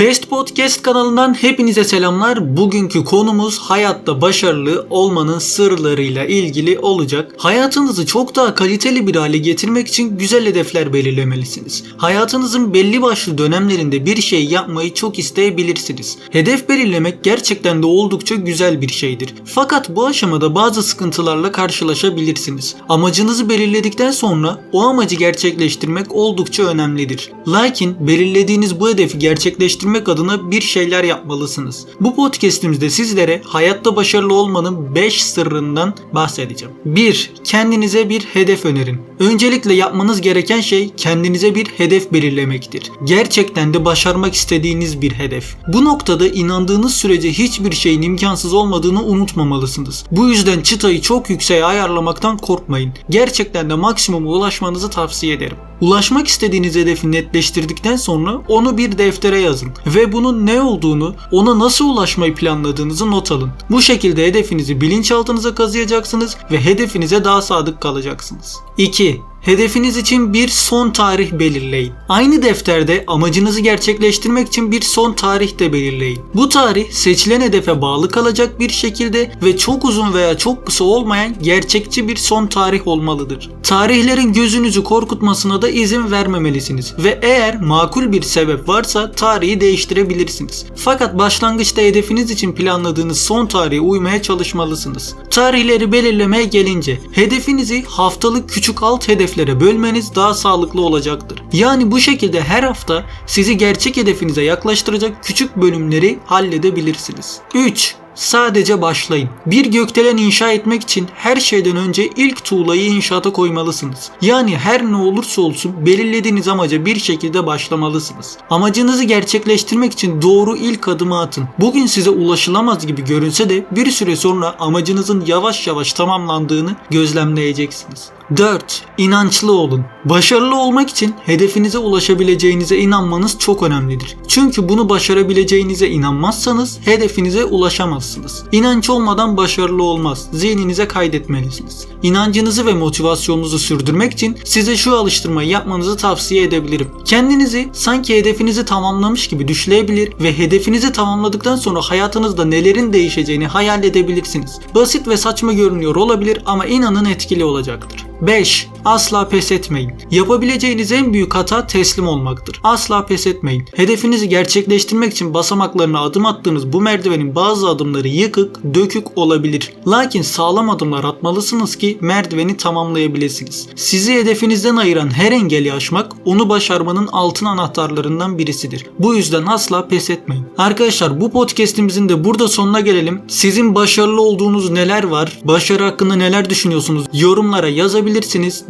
Best Podcast kanalından hepinize selamlar. Bugünkü konumuz hayatta başarılı olmanın sırlarıyla ilgili olacak. Hayatınızı çok daha kaliteli bir hale getirmek için güzel hedefler belirlemelisiniz. Hayatınızın belli başlı dönemlerinde bir şey yapmayı çok isteyebilirsiniz. Hedef belirlemek gerçekten de oldukça güzel bir şeydir. Fakat bu aşamada bazı sıkıntılarla karşılaşabilirsiniz. Amacınızı belirledikten sonra o amacı gerçekleştirmek oldukça önemlidir. Lakin belirlediğiniz bu hedefi gerçekleştirmek adına bir şeyler yapmalısınız. Bu podcastimizde sizlere hayatta başarılı olmanın 5 sırrından bahsedeceğim. 1. Kendinize bir hedef önerin. Öncelikle yapmanız gereken şey kendinize bir hedef belirlemektir. Gerçekten de başarmak istediğiniz bir hedef. Bu noktada inandığınız sürece hiçbir şeyin imkansız olmadığını unutmamalısınız. Bu yüzden çıtayı çok yükseğe ayarlamaktan korkmayın. Gerçekten de maksimuma ulaşmanızı tavsiye ederim. Ulaşmak istediğiniz hedefi netleştirdikten sonra onu bir deftere yazın ve bunun ne olduğunu, ona nasıl ulaşmayı planladığınızı not alın. Bu şekilde hedefinizi bilinçaltınıza kazıyacaksınız ve hedefinize daha sadık kalacaksınız. 2. Hedefiniz için bir son tarih belirleyin. Aynı defterde amacınızı gerçekleştirmek için bir son tarih de belirleyin. Bu tarih seçilen hedefe bağlı kalacak bir şekilde ve çok uzun veya çok kısa olmayan gerçekçi bir son tarih olmalıdır. Tarihlerin gözünüzü korkutmasına da izin vermemelisiniz ve eğer makul bir sebep varsa tarihi değiştirebilirsiniz. Fakat başlangıçta hedefiniz için planladığınız son tarihe uymaya çalışmalısınız. Tarihleri belirlemeye gelince hedefinizi haftalık küçük alt hedeflere bölmeniz daha sağlıklı olacaktır. Yani bu şekilde her hafta sizi gerçek hedefinize yaklaştıracak küçük bölümleri halledebilirsiniz. 3. Sadece başlayın. Bir gökdelen inşa etmek için her şeyden önce ilk tuğlayı inşaata koymalısınız. Yani her ne olursa olsun belirlediğiniz amaca bir şekilde başlamalısınız. Amacınızı gerçekleştirmek için doğru ilk adımı atın. Bugün size ulaşılamaz gibi görünse de bir süre sonra amacınızın yavaş yavaş tamamlandığını gözlemleyeceksiniz. 4. İnançlı olun. Başarılı olmak için hedefinize ulaşabileceğinize inanmanız çok önemlidir. Çünkü bunu başarabileceğinize inanmazsanız hedefinize ulaşamazsınız. İnanç olmadan başarılı olmaz. Zihninize kaydetmelisiniz. İnancınızı ve motivasyonunuzu sürdürmek için size şu alıştırmayı yapmanızı tavsiye edebilirim. Kendinizi sanki hedefinizi tamamlamış gibi düşleyebilir ve hedefinizi tamamladıktan sonra hayatınızda nelerin değişeceğini hayal edebilirsiniz. Basit ve saçma görünüyor olabilir ama inanın etkili olacaktır. 5. Asla pes etmeyin. Yapabileceğiniz en büyük hata teslim olmaktır. Asla pes etmeyin. Hedefinizi gerçekleştirmek için basamaklarına adım attığınız bu merdivenin bazı adımları yıkık, dökük olabilir. Lakin sağlam adımlar atmalısınız ki merdiveni tamamlayabilirsiniz. Sizi hedefinizden ayıran her engeli aşmak onu başarmanın altın anahtarlarından birisidir. Bu yüzden asla pes etmeyin. Arkadaşlar bu podcastimizin de burada sonuna gelelim. Sizin başarılı olduğunuz neler var? Başarı hakkında neler düşünüyorsunuz? Yorumlara yazabilirsiniz.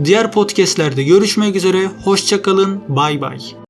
Diğer podcastlerde görüşmek üzere. Hoşçakalın. Bay bay.